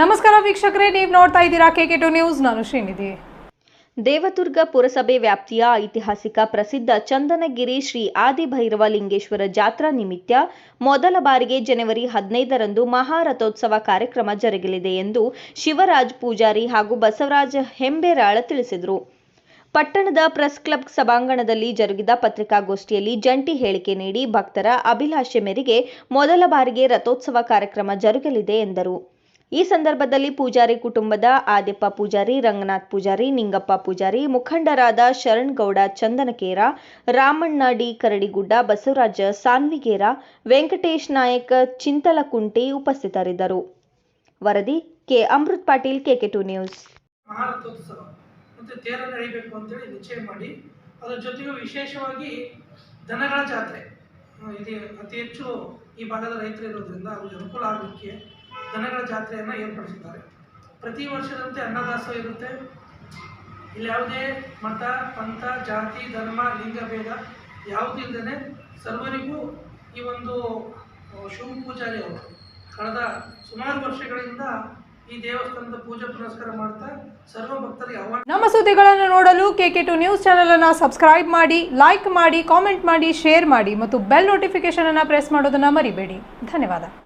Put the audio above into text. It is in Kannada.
ನಮಸ್ಕಾರ ವೀಕ್ಷಕರೇ, ನೀವು ನೋಡ್ತಾ ಇದ್ದೀರಾ ಕೆ ಟು ನ್ಯೂಸ್ ನಾನು ಶ್ರೀನಿಧಿ. ದೇವದುರ್ಗ ಪುರಸಭೆ ವ್ಯಾಪ್ತಿಯ ಐತಿಹಾಸಿಕ ಪ್ರಸಿದ್ಧ ಚಂದನಗಿರಿ ಶ್ರೀ ಆದಿಭೈರವ ಲಿಂಗೇಶ್ವರ ಜಾತ್ರಾ ನಿಮಿತ್ತ ಮೊದಲ ಬಾರಿಗೆ ಜನವರಿ ಹದಿನೈದರಂದು ಮಹಾರಥೋತ್ಸವ ಕಾರ್ಯಕ್ರಮ ಜರುಗಲಿದೆ ಎಂದು ಶಿವರಾಜ್ ಪೂಜಾರಿ ಹಾಗೂ ಬಸವರಾಜ ಹೆಂಬೇರಾಳ ತಿಳಿಸಿದರು. ಪಟ್ಟಣದ ಪ್ರೆಸ್ ಕ್ಲಬ್ ಸಭಾಂಗಣದಲ್ಲಿ ಜರುಗಿದ ಪತ್ರಿಕಾಗೋಷ್ಠಿಯಲ್ಲಿ ಜಂಟಿ ಹೇಳಿಕೆ ನೀಡಿ ಭಕ್ತರ ಅಭಿಲಾಷೆ ಮೇರೆಗೆ ಮೊದಲ ಬಾರಿಗೆ ರಥೋತ್ಸವ ಕಾರ್ಯಕ್ರಮ ಜರುಗಲಿದೆ ಎಂದರು. ಈ ಸಂದರ್ಭದಲ್ಲಿ ಪೂಜಾರಿ ಕುಟುಂಬದ ಆದಿಪ್ಪ ಪೂಜಾರಿ, ರಂಗನಾಥ್ ಪೂಜಾರಿ, ನಿಂಗಪ್ಪ ಪೂಜಾರಿ, ಮುಖಂಡರಾದ ಶರಣ್ ಗೌಡ, ಚಂದನಕೇರ, ರಾಮಣ್ಣ ಡಿ ಕರಡಿಗುಡ್ಡ, ಬಸವರಾಜ ಸಾನ್ವಿಗೇರ, ವೆಂಕಟೇಶ್ ನಾಯಕ್, ಚಿಂತಲಕುಂಟಿ ಉಪಸ್ಥಿತರಿದ್ದರು. ವರದಿ K. Amrit Patil, KK two news. ಮಾಡಿ. ವಿಶೇಷವಾಗಿ ದನಗಳ ಜಾತ್ರೆ. ಅತಿ ಹೆಚ್ಚು ಈ ಭಾಗದ ರೈತರು ಇರೋದ್ರಿಂದ ಅವ್ರಿಗೆ ಅನುಕೂಲ ಆಗಲಿಕ್ಕೆ ದನಗಳ ಜಾತ್ರೆಯನ್ನು ಏರ್ಪಡಿಸಿದ್ದಾರೆ. ಪ್ರತಿ ವರ್ಷದಂತೆ ಅನ್ನದಾಸೋಹ ಇರುತ್ತೆ. ಇಲ್ಲಿ ಯಾವುದೇ ಮತ, ಪಂಥ, ಜಾತಿ, ಧರ್ಮ, ಲಿಂಗ ಭೇದ ಯಾವುದಿಲ್ಲದೇ ಸರ್ವರಿಗೂ ಈ ಒಂದು ಶಿವ ಪೂಜಾರಿ ಅವರು ಕಳೆದ ಸುಮಾರು ವರ್ಷಗಳಿಂದ ಈ ದೇವಸ್ಥಾನದ ಪೂಜೆ ಪುರಸ್ಕಾರ ಮಾಡ್ತಾ ಸರ್ವ ಭಕ್ತರಿಗೆ ಆಹ್ವಾನ ನಮ್ಮ ಸುದ್ದಿಗಳನ್ನು ನೋಡಲು ಕೆ ಟು ನ್ಯೂಸ್ ಚಾನೆಲ್ ಅನ್ನು ಸಬ್ಸ್ಕ್ರೈಬ್ ಮಾಡಿ ಲೈಕ್ ಮಾಡಿ ಕಾಮೆಂಟ್ ಮಾಡಿ ಶೇರ್ ಮಾಡಿ ಮತ್ತು ಬೆಲ್ ನೋಟಿಫಿಕೇಶನ್ ಅನ್ನು ಪ್ರೆಸ್ ಮಾಡೋದನ್ನ ಮರಿಬೇಡಿ. ಧನ್ಯವಾದ.